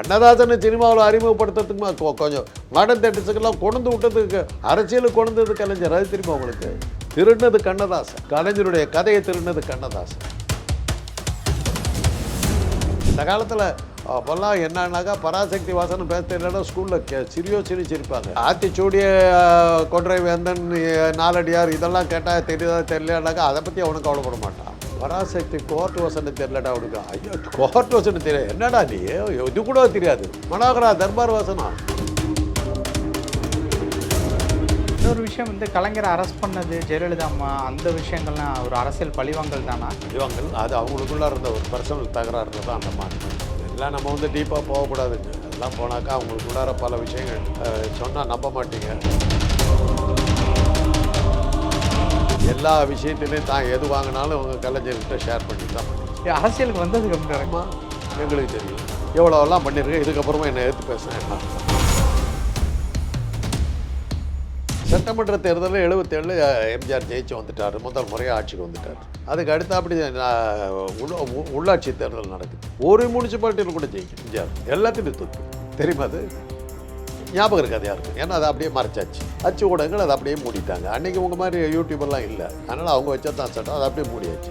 அன்னதாசனை சினிமாவில் அறிமுகப்படுத்துறதுக்கு கொஞ்சம் மாடர்ன் தேட்டர்ஸுக்கெல்லாம் கொண்டு விட்டதுக்கு அரசியலுக்கு கொண்டு கலைஞர். அது தெரியுமா உங்களுக்கு? திருடினது கண்ணதாசன். கலைஞருடைய கதையை திருடினது கண்ணதாசன். இந்த காலத்தில் அப்போல்லாம் என்னன்னாக்கா பராசக்தி வாசனம் பேச தெரியலன்னா ஸ்கூலில் கே சிரியோ சிரி சிரிப்பாங்க. ஆத்திச்சூடிய கொன்றை வேந்தன் நாலடியார் இதெல்லாம் கேட்டால் தெரியுதா தெரியலனாக்கா அதை பற்றி அவனுக்கு கவலைப்பட மாட்டான். பராசக்தி கோர்ட் வசனம் தெரியலடா அவனுக்கு ஐயோ கோர்ட் வசனம் தெரியாது என்னடா நீ? இது கூட தெரியாது. மனோகரா தர்பார் வசனம் இன்னொரு விஷயம் வந்து கலைஞரை அரெஸ்ட் பண்ணது ஜெயலலிதா அம்மா. அந்த விஷயங்கள்லாம் ஒரு அரசியல் பழிவாங்கல் தானா? இவங்கள் அது அவங்களுக்குள்ள இருந்த ஒரு பர்சனல் தகராறுல தான் அந்த மாதிரி எல்லாம் நம்ம வந்து டீப்பாக போகக்கூடாதுங்க. எல்லாம் போனாக்கா அவங்களுக்குள்ளார பல விஷயங்கள் சொன்னால் நம்ப மாட்டீங்க. எல்லா விஷயத்துலையும் தான் எது வாங்கினாலும் அவங்க கலைஞர்கிட்ட ஷேர் பண்ணிட்டு தான் அரசியலுக்கு வந்ததுக்கு அப்புறம் எங்களுக்கு தெரியும். எவ்வளோலாம் பண்ணியிருக்கேன் இதுக்கப்புறமா என்னை எடுத்து பேசுகிறேன் என்ன சட்டமன்ற தேர்தலில் எழுபத்தேழு எம்ஜிஆர் ஜெயிச்சு வந்துட்டார். முதல் முறையாக ஆட்சிக்கு வந்துட்டார். அதுக்கு அடுத்து அப்படி உள்ளாட்சி தேர்தல் நடக்குது. ஒரு முனிசிபாலிட்டியில் கூட ஜெயிக்கும் எம்ஜிஆர். எல்லாத்தையும் தூக்கு தெரியுமா அது? ஞாபகம் இருக்காது யாருக்கும். ஏன்னா அதை அப்படியே மறைச்சாச்சு. அச்சு ஊடகங்கள் அதை அப்படியே மூடிட்டாங்க. அன்றைக்கி உங்கள் மாதிரி யூடியூபெல்லாம் இல்லை. அதனால் அவங்க வச்சா தான் சட்டம். அதை அப்படியே மூடியாச்சு.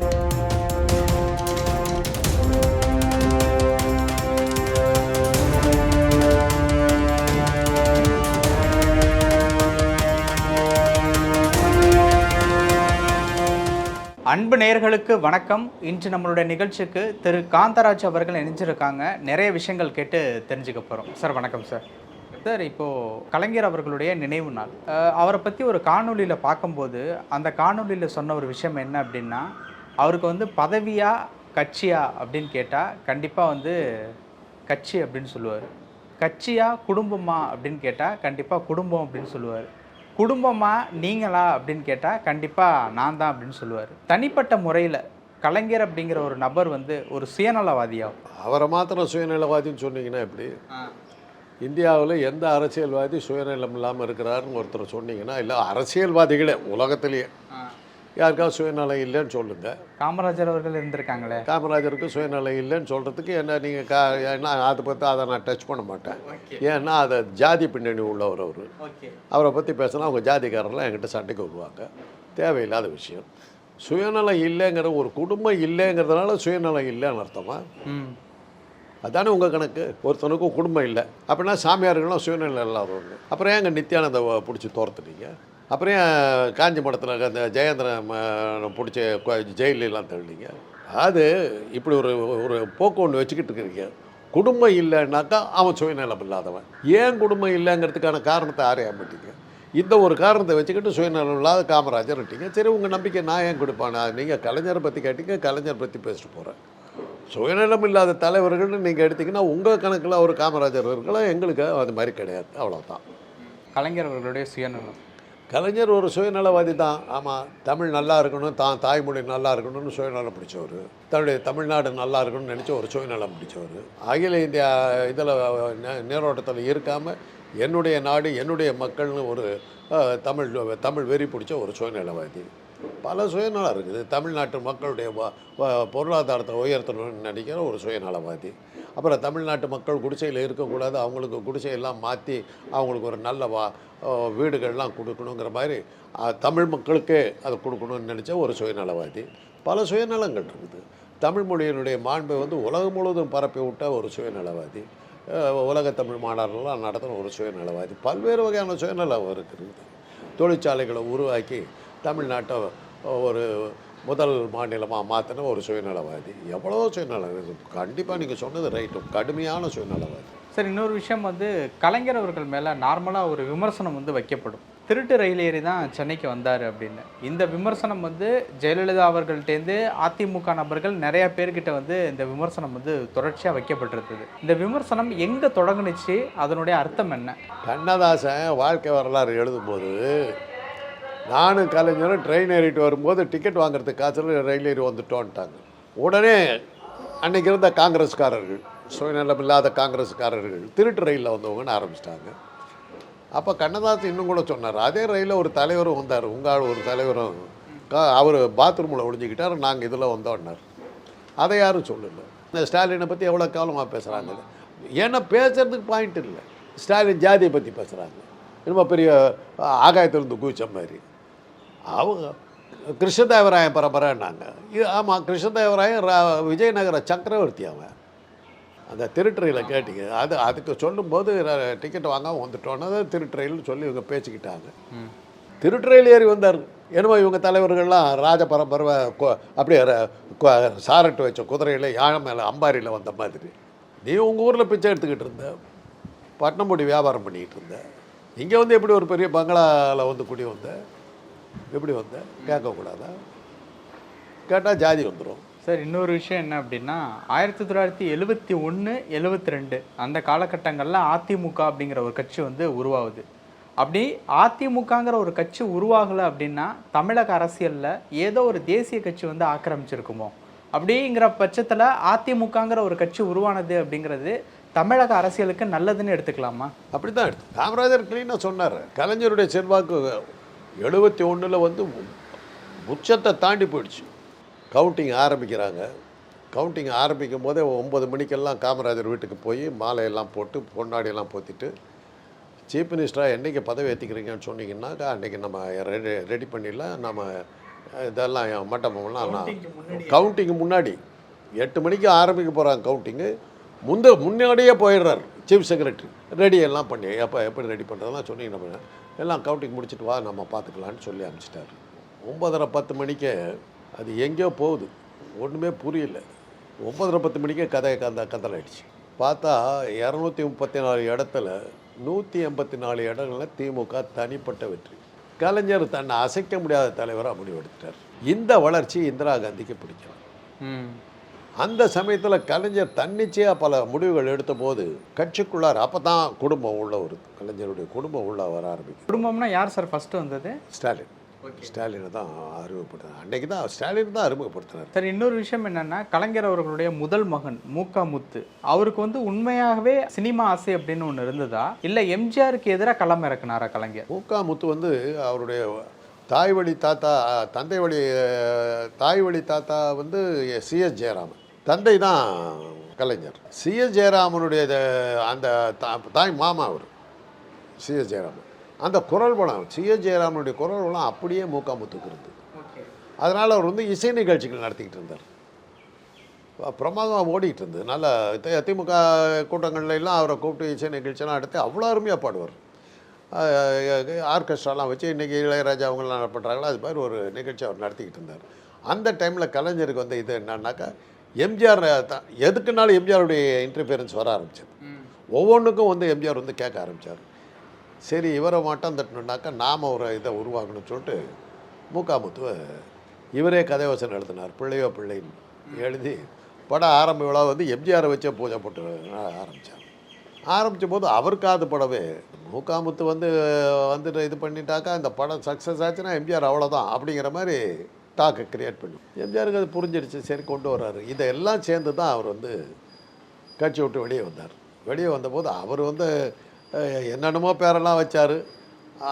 அன்பு நேயர்களுக்கு வணக்கம். இன்று நம்மளுடைய நிகழ்ச்சிக்கு திரு காந்தராஜ் அவர்கள் இணைஞ்சிருக்காங்க. நிறைய விஷயங்கள் கேட்டு தெரிஞ்சுக்க போகிறோம் சார் வணக்கம் சார். சார் இப்போது கலைஞர் அவர்களுடைய நினைவு நாள். அவரை பற்றி ஒரு காணொளியில் பார்க்கும்போது அந்த காணொளியில் சொன்ன ஒரு விஷயம் என்ன அப்படின்னா அவருக்கு வந்து பதவியா கட்சியா அப்படின்னு கேட்டால் கண்டிப்பாக வந்து கட்சி அப்படின்னு சொல்லுவார். கட்சியா குடும்பமா அப்படின்னு கேட்டால் கண்டிப்பாக குடும்பம் அப்படின்னு சொல்லுவார். குடும்பமா நீங்களா அப்படின்னு கேட்டால் கண்டிப்பாக நான் தான் அப்படின்னு சொல்லுவார். தனிப்பட்ட முறையில் கலைஞர் அப்படிங்கிற ஒரு நபர் வந்து ஒரு சுயநலவாதியாகும். அவரை மாத்திரம் சுயநலவாதின்னு சொன்னீங்கன்னா எப்படி? இந்தியாவில் எந்த அரசியல்வாதி சுயநலம் இல்லாமல் இருக்கிறாருன்னு ஒருத்தர் சொன்னீங்கன்னா இல்லை அரசியல்வாதிகளே உலகத்திலேயே. யாருக்காவது சுயநலம் இல்லைன்னு சொல்லுங்கள் காமராஜர் அவர்கள் இருந்திருக்காங்களே. காமராஜருக்கு சுயநலம் இல்லைன்னு சொல்கிறதுக்கு என்ன நீங்கள் கா என்ன அதை பற்றி அதை நான் டச் பண்ண மாட்டேன். ஏன்னா அதை ஜாதி பின்னணி உள்ளவர் அவர். அவரை பற்றி பேசினா அவங்க ஜாதிக்காரர்லாம் என்கிட்ட சண்டைக்கு வருவாங்க. தேவையில்லாத விஷயம். சுயநலம் இல்லைங்கிற ஒரு குடும்பம் இல்லைங்கிறதுனால சுயநலம் இல்லைன்னு அர்த்தமா? ம். அதானே உங்கள் கணக்கு? ஒருத்தனுக்கும் குடும்பம் இல்லை. அப்படின்னா சாமியார்களும் சுயநிலை இல்லாதவங்க அப்புறம் ஏங்க நித்யானந்த பிடிச்சி தோர்த்துட்டீங்க? அப்புறம் ஏன் காஞ்சி மடத்தில் அந்த ஜெயேந்திரன் பிடிச்ச ஜெயிலெலாம் தள்ளிங்க அது இப்படி ஒரு ஒரு போக்கு ஒன்று வச்சுக்கிட்டு இருக்கிறீங்க குடும்பம் இல்லைன்னாக்கா அவன் சுயநலம் இல்லாதவன். ஏன் குடும்பம் இல்லைங்கிறதுக்கான காரணத்தை ஆராய மாட்டீங்க இந்த ஒரு காரணத்தை வச்சுக்கிட்டு சுயநலம் இல்லாத காமராஜர் விட்டீங்க சரி உங்கள் நம்பிக்கை நான் ஏன் கொடுப்பானா? நீங்கள் கலைஞரை பற்றி கேட்டீங்க கலைஞர் பற்றி பேசிட்டு போகிறேன் சுயநலம் இல்லாத தலைவர்கள்னு நீங்கள் எடுத்தீங்கன்னா உங்கள் கணக்கில் ஒரு காமராஜர் இருக்கலாம் எங்களுக்கு அது மாதிரி கிடையாது. அவ்வளோதான் கலைஞர் அவர்களுடைய சுயநலம். கலைஞர் ஒரு சுயநலவாதி தான். ஆமாம் தமிழ் நல்லா இருக்கணும் தான் தாய்மொழி நல்லா இருக்கணும்னு சுயநலம் பிடிச்சவர். தன்னுடைய தமிழ்நாடு நல்லா இருக்கணும்னு நினச்ச ஒரு சுயநலம் பிடிச்சவர். அகில இந்தியா இதில் நீரோட்டத்தில் இருக்காமல் என்னுடைய நாடு என்னுடைய மக்கள்னு ஒரு தமிழ் தமிழ் வெறி பிடிச்ச ஒரு சுயநலவாதி. பல சுயநலம் இருக்குது. தமிழ்நாட்டு மக்களுடைய பொருளாதாரத்தை உயர்த்தணும்னு நினைக்கிற ஒரு சுயநலவாதி. அப்புறம் தமிழ்நாட்டு மக்கள் குடிசையில் இருக்கக்கூடாது அவங்களுக்கு குடிசையெல்லாம் மாற்றி அவங்களுக்கு ஒரு நல்ல வா வீடுகள்லாம் கொடுக்கணுங்கிற மாதிரி தமிழ் மக்களுக்கே அதை கொடுக்கணும்னு நினச்ச ஒரு சுயநலவாதி. பல சுயநலங்கள் இருக்குது. தமிழ் மொழியினுடைய மாண்பை வந்து உலகம் முழுவதும் பரப்பி விட்ட ஒரு சுயநலவாதி. உலக தமிழ் மாநாடுலாம் நடத்தின ஒரு சுயநலவாதி. பல்வேறு வகையான சுயநலம் இருக்குது. தொழிற்சாலைகளை உருவாக்கி தமிழ்நாட்டை ஒரு முதல் மாநிலமாக மாற்றின ஒரு சுயநலவாதி. எவ்வளோ சுயநலம் கண்டிப்பாக நீங்கள் சொன்னது ரைட்டு கடுமையான சுயநலவாதி. சார் இன்னொரு விஷயம் வந்து கலைஞர் அவர்கள் மேலே நார்மலாக ஒரு விமர்சனம் வந்து வைக்கப்படும். திருட்டு ரயில் ஏறி தான் சென்னைக்கு வந்தார் அப்படின்னு. இந்த விமர்சனம் வந்து ஜெயலலிதா அவர்கள்ட்டேருந்து அதிமுக நபர்கள் நிறைய பேர்கிட்ட வந்து இந்த விமர்சனம் வந்து தொடர்ச்சியாக வைக்கப்பட்டிருந்தது. இந்த விமர்சனம் எங்கே தொடங்குனுச்சு? அதனுடைய அர்த்தம் என்ன? கண்ணதாசன் வாழ்க்கை வரலாறு எழுதும்போது நானும் கலைஞரும் ட்ரெயின் ஏறிட்டு வரும்போது டிக்கெட் வாங்குறதுக்கு காசில் ரயில் ஏறி வந்துட்டோன்ட்டாங்க உடனே அன்னைக்கு இருந்த காங்கிரஸ்காரர்கள் சுயநலம் இல்லாத காங்கிரஸ்காரர்கள் திருட்டு ரயிலில் வந்தவங்கன்னு ஆரம்பிச்சிட்டாங்க. அப்போ கண்ணதாசன் இன்னும் கூட சொன்னார் அதே ரயிலில் ஒரு தலைவரும் வந்தார் உங்கள் ஒரு தலைவரும் அவர் பாத்ரூமில் ஒழிஞ்சிக்கிட்டார் நாங்கள் இதில் வந்தோன்னார் அதை யாரும் சொல்லலை. இந்த ஸ்டாலினை பற்றி எவ்வளோ காலமாக பேசுகிறாங்க ஏன்னா பேசுகிறதுக்கு பாயிண்ட் இல்லை. ஸ்டாலின் ஜாதியை பற்றி பேசுகிறாங்க ரொம்ப பெரிய ஆகாயத்திலிருந்து குதிச்ச மாதிரி. அவங்க கிருஷ்ணதேவராயன் பரம்பரைன்னாங்க. இது ஆமாம் கிருஷ்ணதேவராயன் ரா- விஜயநகர சக்கரவர்த்தி அவன். அந்த திருட்டுறையில் கேட்டீங்க. அது அதுக்கு சொல்லும்போது டிக்கெட் வாங்காமல் வந்துட்டோன்னா திருட்டுறையில் சொல்லி இவங்க பேசிக்கிட்டாங்க. திருட்டுறையில் ஏறி வந்தார். என்னமோ இவங்க தலைவர்கள்லாம் ராஜ பரம்பரை அப்படியே சாரட்டு வச்ச குதிரையில் யானை மேலே அம்பாரியில் வந்த மாதிரி. நீ உங்கள் ஊரில் பிச்சை எடுத்துக்கிட்டு இருந்த? பட்டினமுடி வியாபாரம் பண்ணிக்கிட்டு இருந்த. இங்கே வந்து எப்படி ஒரு பெரிய பங்களாவில் வந்து குடி வந்த? எப்படி வந்த? கேட்கக்கூடாதா? கேட்டால் ஜாதி வந்துடும் சார் இன்னொரு விஷயம் என்ன அப்படின்னா ஆயிரத்தி தொள்ளாயிரத்தி எழுபத்தி ஒன்று எழுபத்தி ரெண்டு அந்த காலகட்டங்களில் அதிமுக அப்படிங்கிற ஒரு கட்சி வந்து உருவாகுது. அப்படி அதிமுகங்கிற ஒரு கட்சி உருவாகலை அப்படின்னா தமிழக அரசியலில் ஏதோ ஒரு தேசிய கட்சி வந்து ஆக்கிரமிச்சிருக்குமோ? அப்படிங்கிற பட்சத்தில் அதிமுகங்கிற ஒரு கட்சி உருவானது அப்படிங்கிறது தமிழக அரசியலுக்கு நல்லதுன்னு எடுத்துக்கலாமா? அப்படி தான் எடுத்து காமராஜர் கிளீனாக சொன்னார் கலைஞருடைய செல்வாக்கு எழுபத்தி ஒன்றில் வந்து உச்சத்தை தாண்டி போயிடுச்சு. கவுண்டிங் ஆரம்பிக்கிறாங்க. கவுண்டிங் ஆரம்பிக்கும் போதே ஒம்பது மணிக்கெல்லாம் காமராஜர் வீட்டுக்கு போய் மாலையெல்லாம் போட்டு பொன்னாடியெல்லாம் போத்திட்டு சீஃப் மினிஸ்டராக என்றைக்கு பதவி ஏற்றிக்கிறீங்கன்னு சொன்னீங்கன்னாக்கா அன்றைக்கி நம்ம ரெடி ரெடி பண்ணிடலாம். நம்ம இதெல்லாம் நான் கவுண்டிங்கு முன்னாடி. எட்டு மணிக்கு ஆரம்பிக்க போகிறாங்க கவுண்டிங்கு முந்த முன்னாடியே போயிடுறாரு. சீஃப் செக்ரட்டரி ரெடி எல்லாம் பண்ணி. எப்போ எப்படி ரெடி பண்ணுறதெல்லாம் சொன்னீங்கன்னா எல்லாம் கவுண்டிங் முடிச்சுட்டு வா நம்ம பார்த்துக்கலான்னு சொல்லி அனுப்பிச்சிட்டாரு. ஒம்பதரை பத்து மணிக்கே அது எங்கேயோ போகுது. ஒன்றுமே புரியல. ஒம்பதரை பத்து மணிக்கே கதை கந்த கந்தல் பார்த்தா இரநூத்தி முப்பத்தி நாலு இடத்துல நூற்றி எண்பத்தி நாலு இடங்கள்ல திமுக தனிப்பட்ட வெற்றி. கலைஞர் தன்னை அசைக்க முடியாத தலைவராக முடிவெடுத்துட்டார். இந்த வளர்ச்சி இந்திரா காந்திக்கு பிடிக்கும். அந்த சமயத்தில் கலைஞர் தன்னிச்சையாக பல முடிவுகள் எடுத்தபோது கட்சிக்குள்ளார். அப்போ தான் குடும்பம் உள்ள ஒரு கலைஞருடைய குடும்பம் உள்ள வர ஆரம்பிக்கும் குடும்பம்னா யார் சார் ஃபர்ஸ்ட் வந்தது? ஸ்டாலின். ஸ்டாலினை தான் அறிமுகப்படுத்தினார் அன்னைக்கு தான் ஸ்டாலின் தான் அறிமுகப்படுத்தினார் சார் இன்னொரு விஷயம் என்னன்னா கலைஞர் அவர்களுடைய முதல் மகன் மூக்கா முத்து அவருக்கு வந்து உண்மையாகவே சினிமா ஆசை அப்படின்னு ஒன்று இருந்ததா? இல்லை எம்ஜிஆருக்கு எதிராக களம் இறக்குனாரா கலைஞர்? மூக்கா முத்து வந்து அவருடைய தாய் வழி தாத்தா தந்தை வழி தாய் வழி தாத்தா வந்து சிஎஸ் ஜெயராமன். தந்தை தான் கலைஞர் சிஎஸ் ஜெயராமனுடைய அந்த தாய் மாமா அவர். சிஎஸ் ஜெயராமன். அந்த குரல் வளம் சிஎஸ் ஜெயராமனுடைய குரல் வளம் அப்படியே மூக்கா முத்துக்கு இருந்தது அதனால் அவர் வந்து இசை நிகழ்ச்சிகள் நடத்திக்கிட்டு இருந்தார். பிரமாதமாக ஓடிட்டு இருந்தது. நல்ல திமுக கூட்டங்கள்ல எல்லாம் அவரை கூப்பிட்டு இசை நிகழ்ச்சியெல்லாம் நடத்தி அவ்வளோ அருமையாக பாடுவார். ஆர்கெஸ்ட்ராலாம் வச்சு இன்றைக்கி இளையராஜா அவங்களாம் பண்ணுறாங்களோ அது மாதிரி ஒரு நிகழ்ச்சி அவர் நடத்திக்கிட்டு இருந்தார். அந்த டைமில் கலைஞருக்கு வந்து இது என்னன்னாக்கா எம்ஜிஆர் தான் எதுக்குனாலும் எம்ஜிஆருடைய இன்டர்ஃபியரன்ஸ் வர ஆரம்பிச்சது. ஒவ்வொன்றுக்கும் வந்து எம்ஜிஆர் வந்து கேட்க ஆரம்பித்தார் சரி இவரை மட்டும் தட்டணுன்னாக்கா நாம் ஒரு இதை உருவாக்கணும்னு சொல்லிட்டு மூக்காமுத்துவை இவரே கதைவசனம் எழுதினார் பிள்ளையோ பிள்ளைன்னு எழுதி படம் ஆரம்ப விழா வந்து எம்ஜிஆரை வச்சே பூஜை போட்டு ஆரம்பித்தார் ஆரம்பித்த போது அவருக்காது படவே மூக்காமுத்து வந்து வந்துட்டு இது பண்ணிட்டாக்கா இந்த படம் சக்ஸஸ் ஆச்சுன்னா எம்ஜிஆர் அவ்வளோதான் அப்படிங்கிற மாதிரி டாக்கை கிரியேட் பண்ணி. எம்ஜிஆருக்கு அது புரிஞ்சிடுச்சு சரி கொண்டு வர்றாரு. இதெல்லாம் சேர்ந்து தான் அவர் வந்து கட்சி விட்டு வெளியே வந்தார். வெளியே வந்தபோது அவர் வந்து என்னென்னமோ பேரெல்லாம் வச்சார்.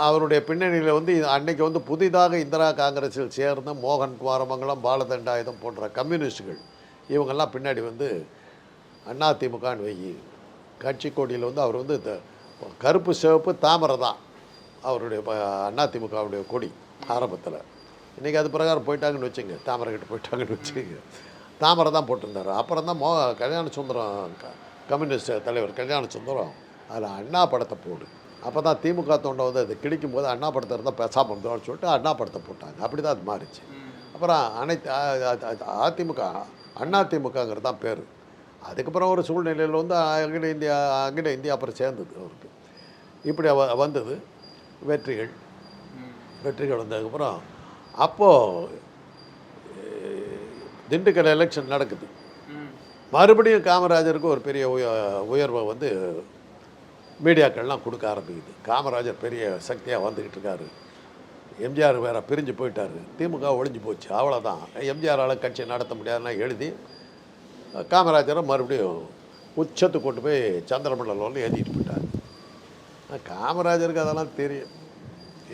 அவருடைய பின்னணியில் வந்து அன்னைக்கு வந்து புதிதாக இந்திரா காங்கிரஸில் சேர்ந்த மோகன் குமாரமங்கலம் பாலதண்டாயுதம் போன்ற கம்யூனிஸ்டுகள் இவங்கெல்லாம் பின்னாடி வந்து அண்ணா திமுகன்னு வெயி கட்சி கொடியில் வந்து அவர் வந்து இந்த கருப்பு சிவப்பு தாமரை தான் அவருடைய அண்ணா அதிமுகவுடைய கொடி ஆரம்பத்தில். இன்றைக்கி அது பிரகாரம் போயிட்டாங்கன்னு வச்சுங்க தாமரை கிட்ட போயிட்டாங்கன்னு வச்சுங்க தாமரை தான் போட்டிருந்தார். அப்புறம் தான் மோ கல்யாண சுந்தரம் கம்யூனிஸ்ட் தலைவர் கல்யாண சுந்தரம் அதில் அண்ணா படத்தை போடு. அப்போ தான் திமுக தொண்டை வந்து அது கிழிக்கும் போது அண்ணா படத்தை இருந்தால் பேசாமல் இருந்தோம்னு சொல்லிட்டு அண்ணா படத்தை போட்டாங்க. அப்படி தான் அது மாறிச்சு. அப்புறம் அனைத்து அதிமுக அண்ணா திமுகங்கிறது தான் பேர். அதுக்கப்புறம் ஒரு சூழ்நிலையில் வந்து அகில இந்தியா அகில இந்தியா அப்புறம் சேர்ந்தது அவருக்கு. இப்படி வந்தது. வெற்றிகள். வெற்றிகள் வந்ததுக்கப்புறம் அப்போது திண்டுக்கல் எலெக்ஷன் நடக்குது. மறுபடியும் காமராஜருக்கு ஒரு பெரிய உய உயர்வை வந்து மீடியாக்கள்லாம் கொடுக்க ஆரம்பிக்குது. காமராஜர் பெரிய சக்தியாக வந்துக்கிட்டு இருக்காரு. எம்ஜிஆர் வேற பிரிஞ்சு போயிட்டார். திமுக ஒழிஞ்சு போச்சு. அவ்வளோதான் எம்ஜிஆரால் கட்சி நடத்த முடியாதுன்னா எழுதி காமராஜரை மறுபடியும் உச்சத்துக்கு கொண்டு போய் சந்திரமண்டலம் ஏற்றிட்டு போயிட்டார். காமராஜருக்கு அதெல்லாம் தெரியும்.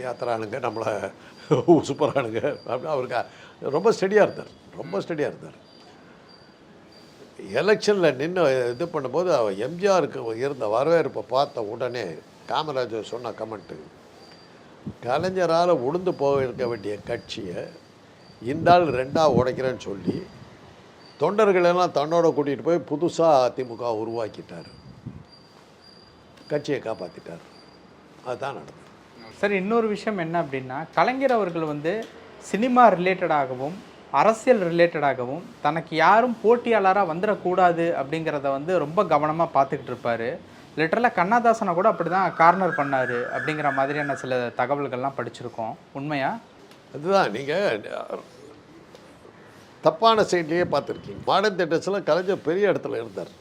யாத்திரானுங்க நம்மளை சூப்பரானுங்க அப்படின்னு அவருக்கு ரொம்ப ஸ்டடியாக இருந்தார். ரொம்ப ஸ்டடியாக இருந்தார். எலெக்ஷனில் நின்று இது பண்ணும்போது அவர் எம்ஜிஆருக்கு இருந்த வரவேற்பை பார்த்த உடனே காமராஜர் சொன்ன கமெண்ட்டு கலைஞரால் உளுந்து போக இருக்க வேண்டிய கட்சியை இந்த ஆள் ரெண்டாக உடைக்கிறேன்னு சொல்லி தொண்டர்களெல்லாம் தன்னோட கூட்டிகிட்டு போய் புதுசாக அதிமுக உருவாக்கிட்டார். கட்சியை காப்பாற்றிட்டார் அதுதான் நடந்தது. சார் இன்னொரு விஷயம் என்ன அப்படின்னா கலைஞர் அவர்கள் வந்து சினிமா ரிலேட்டடாகவும் அரசியல் ரிலேட்டடாகவும் தனக்கு யாரும் போட்டியாளராக வந்துடக்கூடாது அப்படிங்கிறத வந்து ரொம்ப கவனமாக பார்த்துக்கிட்டு இருப்பார். லிட்டரலாக கண்ணதாசனை கூட அப்படி தான் கார்னர் பண்ணார் அப்படிங்கிற மாதிரியான சில தகவல்கள்லாம் படிச்சிருக்கோம். உண்மையா? அதுதான் நீங்கள் தப்பான சைட்லேயே பார்த்துருக்கீங்க. மாடர்ன் தேட்டர்ஸில் கலைஞர் பெரிய இடத்துல இருந்தார்.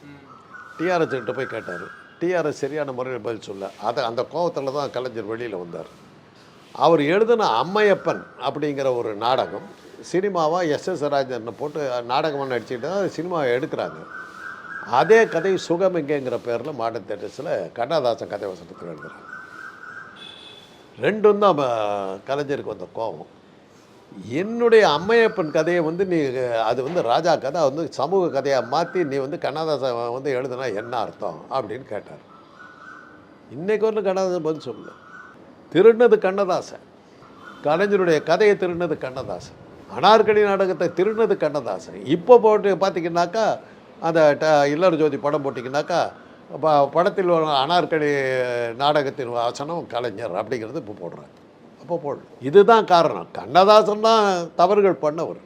டிஆர்எஸ் கிட்ட போய் கேட்டார். டிஆர்எஸ் சரியான முறையில் பதில் சொல்ல. அதை அந்த கோவத்தில் தான் கலைஞர் வெளியில் வந்தார். அவர் எழுதின அம்மையப்பன் அப்படிங்கிற ஒரு நாடகம் சினிமாவாக எஸ் எஸ் ராஜன் போட்டு நாடகமாக நடிச்சுட்டு தான் சினிமாவை எடுக்கிறாங்க. அதே கதை சுகமிங்கங்கிற பேரில் மாடர்ன் தேட்டர்ஸில் கண்ணாதாசன் கதை வசனத்தில் எழுதுகிறாங்க ரெண்டும் தான் கலைஞருக்கு வந்த கோபம். என்னுடைய அம்மையப்பன் கதையை வந்து நீ அது வந்து ராஜா கதை வந்து சமூக கதையாக மாற்றி நீ வந்து கண்ணதாசன் வந்து எழுதுனா என்ன அர்த்தம் அப்படின்னு கேட்டார். இன்றைக்கு வரலும் கண்ணதாசன் பதில் சொல்லல திருடினது கண்ணதாசன். கலைஞருடைய கதையை திருடினது கண்ணதாசன். அனார்கடி நாடகத்தை திருடினது கண்ணதாசன். இப்போ போட்டு பார்த்தீங்கன்னாக்கா அந்த ட இல்லற ஜோதி படம் போட்டிங்கனாக்கா படத்தில் ஒரு அனார்கடி நாடகத்தின் வசனம் கலைஞர் அப்படிங்கிறது இப்போ போடுறாங்க அப்போ போடல இதுதான் காரணம். கண்ணதாசன் தான் தவறுகள் பண்ணவர்.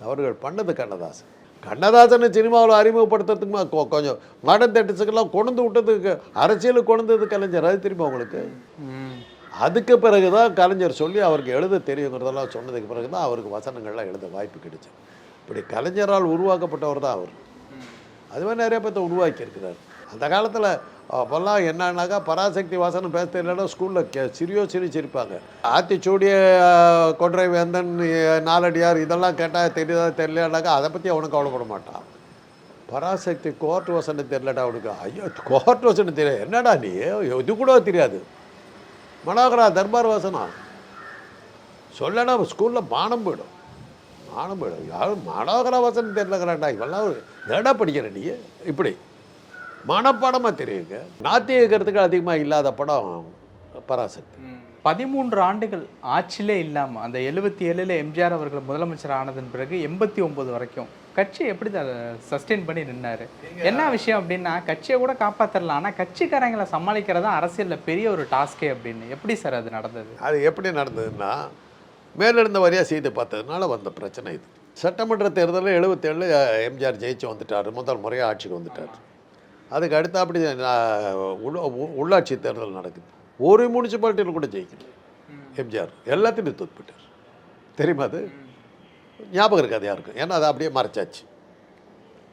தவறுகள் பண்ணது கண்ணதாசன். கண்ணதாசனை சினிமாவில் அறிமுகப்படுத்துறதுக்கு கொ- கொஞ்சம் மாடர்ன் தேட்டர்ஸுக்கெல்லாம் கொண்டு விட்டதுக்கு அரசியலுக்கு கொண்டது கலைஞர். அது தெரியுமா உங்களுக்கு? அதுக்கு பிறகு தான் கலைஞர் சொல்லி அவருக்கு எழுத தெரியுங்கிறதெல்லாம் சொன்னதுக்கு பிறகு தான் அவருக்கு வசனங்கள்லாம் எழுத வாய்ப்பு கிடைச்சு இப்படி கலைஞரால் உருவாக்கப்பட்டவர் தான் அவர். அது மாதிரி நிறைய பேர்த்த உருவாக்கியிருக்கிறார். அந்த காலத்தில் அப்போல்லாம் என்னன்னாக்கா பராசக்தி வாசனம் பேச தெரியலன்னா ஸ்கூலில் கே சிறியோ சிரி சிரிப்பாங்க ஆத்திச்சூடிய அஹ், கொன்றை வேந்தன் நாலடியார் இதெல்லாம் கேட்டால் தெரியுதா தெரியலனாக்கா அதை பற்றி அவனுக்கு கவலைப்பட மாட்டான். பராசக்தி கோர்ட் வசனம் தெரியலடா அவனுக்கு. ஐயோ கோர்ட் வசனம் தெரியல என்னடா நீ? இது கூட தெரியாது. மனோகரா தர்பார் வசனம் சொல்லனா ஸ்கூலில் மானம் போயிடும். மானம் போயிடும். யாரும் மனோகரா வசனம் தெரியலங்கிறாண்டா இவெல்லாம் ஒரு ஏடா படிக்கிற நீ. இப்படி. மனப்பாடமாக தெரியுங்க. நாத்திய கருத்துக்கள் அதிகமாக இல்லாத படம் பராசக்தி. பதிமூன்று ஆண்டுகள் ஆட்சியிலே இல்லாமல் அந்த எழுபத்தி ஏழில் எம்ஜிஆர் அவர்கள் முதலமைச்சர் ஆனதன் பிறகு எண்பத்தி ஒம்பது வரைக்கும் கட்சி எப்படி சஸ்டெயின் பண்ணி நின்னாரு? என்ன விஷயம் அப்படின்னா கட்சியை கூட காப்பாற்றலாம் ஆனால் கட்சிக்காரங்களை சமாளிக்கிறதா அரசியலில் பெரிய ஒரு டாஸ்கே அப்படின்னு. எப்படி சார் அது நடந்தது? அது எப்படி நடந்ததுன்னா மேலிருந்த வரியாக செய்து பார்த்ததுனால வந்த பிரச்சனை இது. சட்டமன்ற தேர்தலில் எழுபத்தேழில் எம்ஜிஆர் ஜெயிச்சு வந்துட்டார். முதல் முறையாக ஆட்சிக்கு வந்துட்டார். அதுக்கு அடுத்து அப்படி உள்ளாட்சி தேர்தல் நடக்குது. ஒரு முனிசிபாலிட்டியில் கூட ஜெயிக்கல. எம்ஜிஆர் எல்லாத்தையும் தோத்துப்பிட்டார். தெரியுமா அது? ஞாபகம் இருக்காது யாருக்கும். ஏன்னா அதை அப்படியே மறைச்சாச்சு.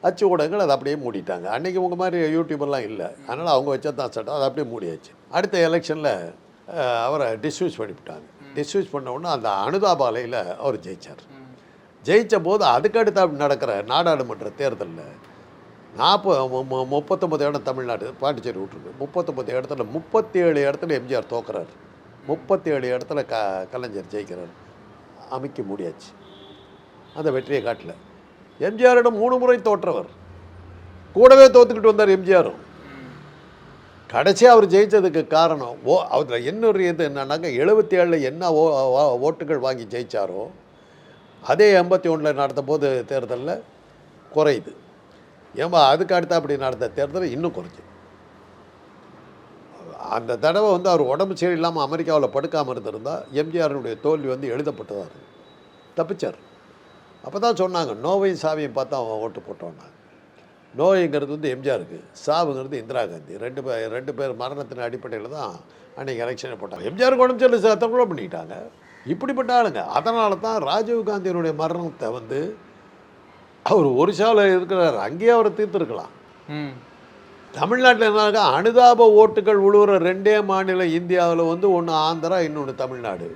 அச்சு ஊடகங்கள் அதை அப்படியே மூடிட்டாங்க. அன்றைக்கி உங்கள் மாதிரி யூடியூபெல்லாம் இல்லை. அதனால் அவங்க வச்சா தான் சட்டம். அதை அப்படியே மூடியாச்சு. அடுத்த எலெக்ஷனில் அவரை டிஸ்மிஸ் பண்ணிவிட்டாங்க. டிஸ்மிஸ் பண்ண உடனே அந்த அனுதாபாலையில் அவர் ஜெயித்தார் ஜெயித்த போது அதுக்கடுத்து நடக்கிற நாடாளுமன்ற தேர்தலில் நாற்பது முப்பத்தொம்பது இடம் தமிழ்நாடு பாண்டிச்சேரி விட்டுருக்கு. முப்பத்தொம்பது இடத்துல முப்பத்தி ஏழு இடத்துல எம்ஜிஆர் தோக்குறாரு. முப்பத்தி ஏழு இடத்துல க கலைஞர் ஜெயிக்கிறார். அமைக்க முடியாச்சு. அந்த வெற்றியை காட்டல. எம்ஜிஆரிடம் மூணு முறை தோற்றவர். கூடவே தோத்துக்கிட்டு வந்தார் எம்ஜிஆரும் கடைசியாக அவர் ஜெயித்ததுக்கு காரணம் ஓ அதில் இன்னொரு இது என்னன்னாக்கா எழுபத்தி ஏழில் என்ன ஓ ஓ- ஓட்டுகள் வாங்கி ஜெயிச்சாரோ அதே எண்பத்தி ஒன்றில் நடந்த போது தேர்தலில் குறையுது. ஏமா அதுக்கு அடுத்த அப்படி நடந்த தேர்தல் இன்னும் குறைஞ்சி. அந்த தடவை வந்து அவர் உடம்பு சரியில்லாமல் அமெரிக்காவில் படுக்காமல் இருந்திருந்தால் எம்ஜிஆருடைய தோல்வி வந்து எழுதப்பட்டதாக இருக்கு தப்பிச்சார். அப்போ தான் சொன்னாங்க நோவையும் சாவியும் பார்த்தா அவன் ஓட்டு போட்டோன்னாங்க நோய்ங்கிறது வந்து எம்ஜிஆருக்கு சாவுங்கிறது இந்திரா காந்தி. ரெண்டு பேர் ரெண்டு பேர் மரணத்தின் அடிப்படையில் தான் அன்றைக்கி எலெக்ஷனை போட்டாங்க. எம்ஜிஆருக்கு உடம்பு சரி தற்கொலை பண்ணிக்கிட்டாங்க இப்படிப்பட்ட ஆளுங்க. அதனால தான் ராஜீவ் காந்தியினுடைய மரணத்தை வந்து அவர் ஒரிசாவில் இருக்கிறார் அங்கேயே அவரை தீர்த்துருக்கலாம். ம். தமிழ்நாட்டில் என்னக்கா அனுதாப ஓட்டுகள் உழுவுற ரெண்டே மாநிலம் இந்தியாவில் வந்து ஒன்று ஆந்திரா இன்னொன்று தமிழ்நாடு.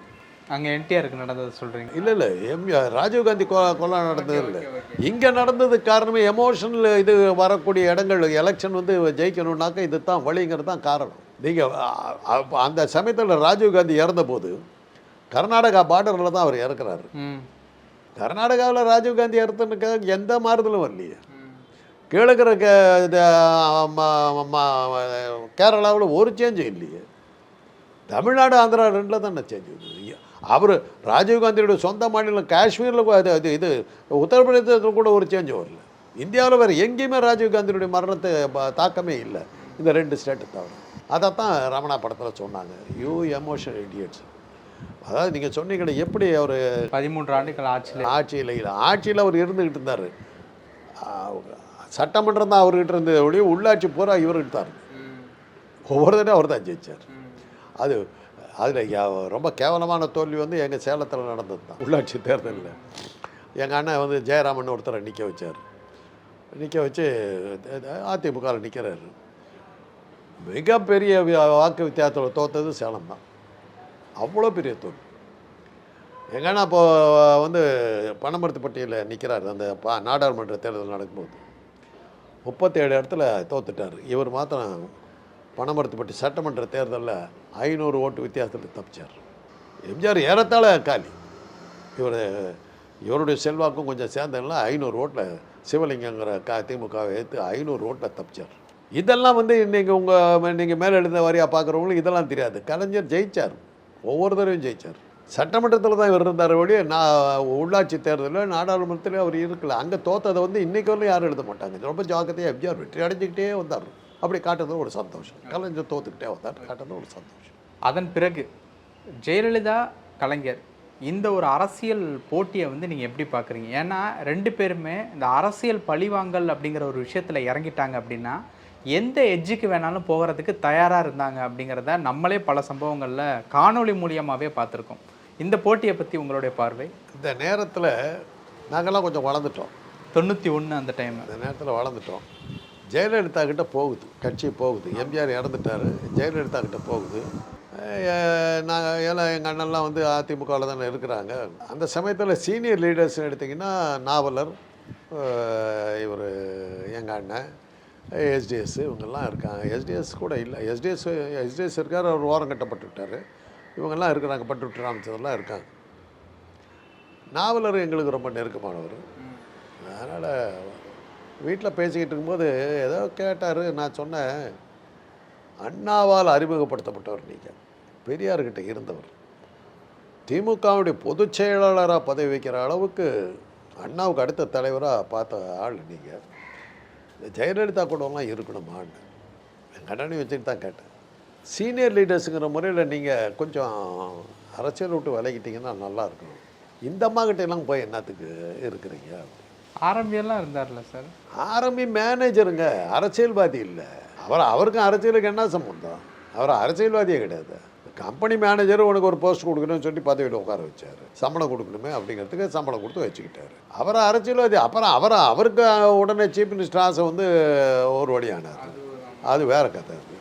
அங்கே என்டிஆருக்கு நடந்தது சொல்கிறீங்க இல்லை இல்லை எம் ராஜீவ்காந்தி கொ கொலை நடந்தது இல்லை. இங்கே நடந்தது காரணமே எமோஷனல் இது வரக்கூடிய இடங்கள். எலெக்ஷன் வந்து ஜெயிக்கணும்னாக்கா இது தான் வழிங்கிறது தான் காரணம். நீங்கள் அந்த சமயத்தில் ராஜீவ்காந்தி இறந்தபோது கர்நாடகா பார்டரில் தான் அவர் இறக்குறாரு. கர்நாடகாவில் ராஜீவ்காந்தி இறந்துனுக்காக எந்த மாறுதலும் வரலையே. கிழக்கிற இது, கேரளாவில் ஒரு சேஞ்சும் இல்லையே. தமிழ்நாடு ஆந்திரா ரெண்டில் தானே சேஞ்ச் அவர் ராஜீவ்காந்தியோட சொந்த மாநிலம் காஷ்மீரில் அது அது இது உத்தரப்பிரதேசத்தில் கூட ஒரு சேஞ்ச் வரல. இந்தியாவில் வேறு எங்கேயுமே ராஜீவ்காந்தியுடைய மரணத்தை தாக்கமே இல்லை. இந்த ரெண்டு ஸ்டேட்டு தவிர. அதைத்தான் ரமணா படத்தில் சொன்னாங்க. யூ எமோஷனல் இடியட்ஸ் அதாவது நீங்கள் சொன்னீங்களே எப்படி அவர் பதிமூன்று ஆண்டுகள் ஆட்சியில் ஆட்சியில் இல்லை ஆட்சியில் அவர் இருந்துக்கிட்டு இருந்தார். சட்டமன்றம் தான் அவர்கிட்ட இருந்தது ஒழிய உள்ளாட்சி பூரா இவர்கிட்ட தான். ஒவ்வொரு தடவை அவர் தான் ஜெயிச்சார். அது அதில் ரொம்ப கேவலமான தோல்வி வந்து எங்கள் சேலத்தில் நடந்தது தான். உள்ளாட்சி தேர்தலில். எங்கள் அண்ணன் வந்து ஜெயராமன் ஒருத்தரை நிற்க வச்சார். நிற்க வச்சு அதிமுகவில் நிற்கிறாரு மிகப்பெரிய வாக்கு வித்தியாசத்தில் தோத்தது சேலம் தான். அவ்வளோ பெரிய தோல்வி. எங்கன்னா இப்போது இப்போ வந்து பணமரத்துப்பட்டியில் நிற்கிறார் அந்த பா நாடாளுமன்ற தேர்தல் நடக்கும்போது. முப்பத்தேழு இடத்துல தோத்துட்டார். இவர் மாத்திரம் பணமரத்துப்பட்டி சட்டமன்ற தேர்தலில் ஐநூறு ஓட்டு வித்தியாசத்தில் தப்பிச்சார். எம்ஜிஆர் ஏறத்தாழ காலி. இவர் இவருடைய செல்வாக்கும் கொஞ்சம் சேர்ந்ததுல ஐநூறு ஓட்டில் சிவலிங்கங்கிற கா திமுகவை ஏற்று ஐநூறு ஓட்டில் தப்பிச்சார். இதெல்லாம் வந்து நீங்கள் உங்கள் நீங்கள் மேலே எழுந்த வாரியாக பார்க்குறவங்களுக்கு இதெல்லாம் தெரியாது. கலைஞர் ஜெயிச்சார். ஒவ்வொரு தடவையும் ஜெயிச்சார். சட்டமன்றத்தில் தான் இவர் இருந்தார் ஒழிய நான் உள்ளாட்சி தேர்தலில் நாடாளுமன்றத்தில் அவர் இருக்கல. அங்கே தோத்ததை வந்து இன்றைக்கு வரலாம் யாரும் எழுத மாட்டாங்க. ரொம்ப ஜாக்கிரதையாக எப்ஜிஆர் வெற்றி அடைஞ்சிக்கிட்டே வந்தார். அப்படி காட்டுறது ஒரு சந்தோஷம். கலைஞர் தோத்துக்கிட்டே வந்தார். காட்டுறது ஒரு சந்தோஷம். அதன் பிறகு ஜெயலலிதா கலைஞர் இந்த ஒரு அரசியல் போட்டியை வந்து நீங்கள் எப்படி பார்க்குறீங்க ஏன்னா ரெண்டு பேருமே இந்த அரசியல் பழிவாங்கல் அப்படிங்கிற ஒரு விஷயத்தில் இறங்கிட்டாங்க அப்படின்னா எந்த எட்ஜுக்கு வேணாலும் போகிறதுக்கு தயாராக இருந்தாங்க அப்படிங்கிறத நம்மளே பல சம்பவங்களில் காணொளி மூலியமாகவே பார்த்துருக்கோம். இந்த போட்டியை பற்றி உங்களுடைய பார்வை? இந்த நேரத்தில் நாங்கள்லாம் கொஞ்சம் வளர்ந்துட்டோம். தொண்ணூற்றி ஒன்று அந்த டைம் இந்த நேரத்தில் வளர்ந்துட்டோம். ஜெயலலிதா கிட்ட போகுது. கட்சி போகுது. எம்ஜிஆர் இறந்துட்டார். ஜெயலலிதா கிட்ட போகுது. நாங்கள் எல்லாம் எங்கள் அண்ணன்லாம் வந்து அதிமுகவில் தானே இருக்கிறாங்க. அந்த சமயத்தில் சீனியர் லீடர்ஸ் எடுத்திங்கன்னா நாவலர் இவர் எங்கள் அண்ணன் எஸ்டிஎஸ் இவங்கெல்லாம் இருக்காங்க. எஸ்டிஎஸ் கூட இல்லை. எஸ்டிஎஸ் எஸ்டிஎஸ் இருக்கார் அவர் ஓரம் கட்டப்பட்டுவிட்டார் இவங்கெல்லாம் இருக்கிறாங்க. பட்டு விட்டு ராமச்சந்திரலாம் இருக்காங்க. நாவலர் எங்களுக்கு ரொம்ப நெருக்கமானவர். அதனால் வீட்டில் பேசிக்கிட்டு இருக்கும்போது ஏதோ கேட்டார். நான் சொன்னேன் அண்ணாவால் அறிமுகப்படுத்தப்பட்டவர் நீங்கள் பெரியார்கிட்ட இருந்தவர். திமுகவுடைய பொதுச் செயலாளராக பதவி வைக்கிற அளவுக்கு அண்ணாவுக்கு அடுத்த தலைவராக பார்த்த ஆள் நீங்கள் இந்த ஜெயலலிதா கூடலாம் இருக்கணுமான்னு. எங்கள் அண்ணனையும் வச்சுட்டு தான் கேட்டேன். சீனியர் லீடர்ஸுங்கிற முறையில் நீங்கள் கொஞ்சம் அரசியல் விட்டு விலகிட்டீங்கன்னா நல்லா இருக்கும். இந்த அம்மா கிட்ட எல்லாம் போய் என்னத்துக்கு இருக்கிறீங்க? ஆரம்பியெல்லாம் இருந்தார்ல சார்? ஆரம்பி மேனேஜருங்க அரசியல்வாதி இல்லை. அவர் அவருக்கும் அரசியலுக்கு என்ன சம்பந்தம்? அவர் அரசியல்வாதியே கிடையாது. கம்பெனி மேனேஜர் உனக்கு ஒரு போஸ்ட் கொடுக்கணும்னு சொல்லி பதவியில் உட்கார வச்சார். சம்பளம் கொடுக்கணுமே அப்படிங்கிறதுக்கு சம்பளம் கொடுத்து வச்சுக்கிட்டாரு. அவரை அவர் அரசியல்வாதி அப்புறம் அவர் அவருக்கு உடனே சீஃப் மினிஸ்டர் ஆசை வந்து ஒரு வழியானார். அது வேற கதை அது.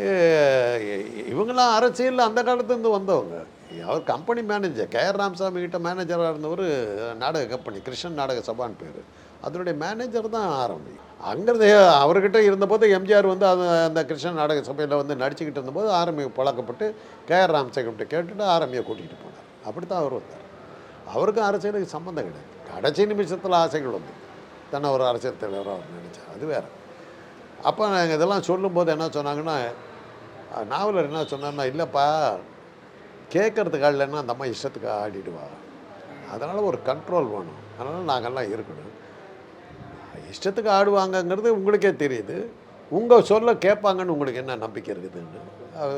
ஏ- இவங்கெல்லாம் அரசியலில் அந்த காலத்துலேருந்து வந்தவங்க. அவர் company manager K. R. Ramasamy கிட்ட மேனேஜராக இருந்தவர் நாடக கம்பெனி கிருஷ்ணன் நாடக சபான் பேர். அதனுடைய மேனேஜர் தான் ஆரம்பி. அங்கேருந்து அவர்கிட்ட இருந்தபோது எம்ஜிஆர் வந்து அந்த அந்த கிருஷ்ணன் நாடக சபையில் வந்து நடிச்சுக்கிட்டு இருந்தபோது ஆரம்பியை பழக்கப்பட்டு கே ஆர் ராமசேகர்கிட்ட கேட்டுட்டு ஆரம்பியை கூட்டிகிட்டு போனார். அப்படி தான் அவர் வந்தார். அவருக்கும் அரசியலுக்கு சம்மந்தம் கிடையாது. கடைசி நிமிஷத்தில் ஆசைகள் வந்து. தன்னை ஒரு அரசியல் தலைவராக அவர் நினச்சார். அது வேறு. அப்போ நாங்கள் இதெல்லாம் சொல்லும்போது என்ன சொன்னாங்கன்னா நாவலர் என்ன சொன்னார்னா இல்லைப்பா கேட்குறதுக்கு ஆடலைன்னா அந்த அம்மா இஷ்டத்துக்கு ஆடிடுவா. அதனால் ஒரு கண்ட்ரோல் வேணும். அதனால் நாங்கள்லாம் இருக்கணும். இஷ்டத்துக்கு ஆடுவாங்கங்கிறது உங்களுக்கே தெரியுது. உங்கள் சொல்ல கேட்பாங்கன்னு உங்களுக்கு என்ன நம்பிக்கை இருக்குதுன்னு.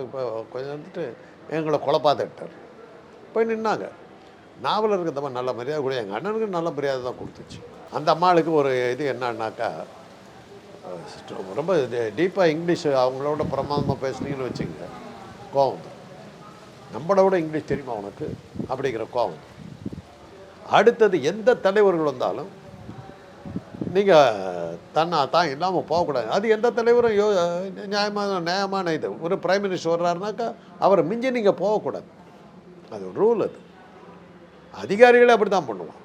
இப்போ கொஞ்சம் வந்துட்டு எங்களை குழப்பாதட்டார் போய் நின்னாங்க. நாவல் இந்த நல்ல மரியாதை கூட எங்கள் அண்ணனுக்கு நல்ல மரியாதை தான் கொடுத்துச்சு. அந்த அம்மாளுக்கு ஒரு இது என்னன்னாக்கா ரொம்ப டீப்பாக இங்கிலீஷ் அவங்களோட பிரமாதமாக பேசுனீங்கன்னு வச்சுங்க கோவம் நம்மளோட இங்கிலீஷ் தெரியுமா உனக்கு? அப்படிங்கிற கோவம் அடுத்தது எந்த தலைவர்கள் வந்தாலும் நீங்கள் தன்னா தான் இல்லாமல் போகக்கூடாது அது எந்த தலைவரும் யோ நியாயமான நியாயமான இது. ஒரு பிரைம் மினிஸ்டர் வர்றாருனாக்கா அவரை மிஞ்சி நீங்கள் போகக்கூடாது அது ரூல் அது. அதிகாரிகளே அப்படி தான் பண்ணுவான்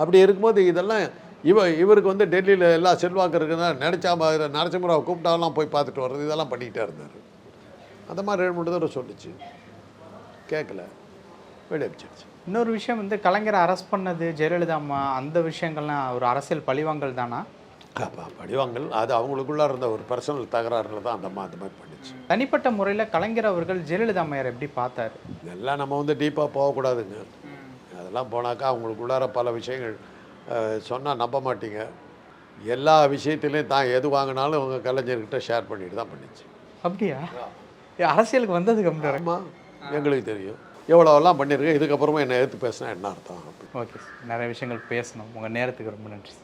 அப்படி இருக்கும்போது இதெல்லாம் இவ இவருக்கு வந்து டெல்லியில் எல்லா செல்வாக்கு இருக்குன்னா நினச்சா மாதிரி நரசிம்மராவை கூப்பிட்டாலாம் போய் பார்த்துட்டு வர்றது இதெல்லாம் பண்ணிக்கிட்டே இருந்தார். அந்த மாதிரி ரெண்டு மூணு தடவை சொல்லிச்சு. கேட்கல வெளியே அனுப்பிச்சிடுச்சு இன்னொரு விஷயம் வந்து கலைஞரை அரெஸ்ட் பண்ணது ஜெயலலிதா அம்மா அந்த விஷயங்கள்லாம் ஒரு அரசியல் பழிவாங்கல் தானா? அப்போ படிவாங்கல் அது அவங்களுக்குள்ளே இருந்த ஒரு பர்சனல் தகராறுல தான் அந்த அம்மா அந்த மாதிரி பண்ணிச்சு. தனிப்பட்ட முறையில் கலைஞர் அவர்கள் ஜெயலலிதா அம்மையார் எப்படி பார்த்தாரு? இதெல்லாம் நம்ம வந்து டீப்பாக போகக்கூடாதுங்க. அதெல்லாம் போனாக்கா அவங்களுக்குள்ளார பல விஷயங்கள் சொன்னால் நம்ப மாட்டீங்க. எல்லா விஷயத்துலையும் தான் எது வாங்கினாலும் அவங்க கலைஞர்கிட்ட ஷேர் பண்ணிட்டு தான் பண்ணிச்சு. அப்படியா? அரசியலுக்கு வந்ததுக்கு அப்புறம் எங்களுக்கு தெரியும். எவ்வளோலாம் பண்ணியிருக்கேன் இதுக்கப்புறமா என்னை எடுத்து பேசினா என்ன அர்த்தம்? அப்படி ஓகே சார் நிறைய விஷயங்கள் பேசணும். உங்கள் நேரத்துக்கு ரொம்ப நன்றி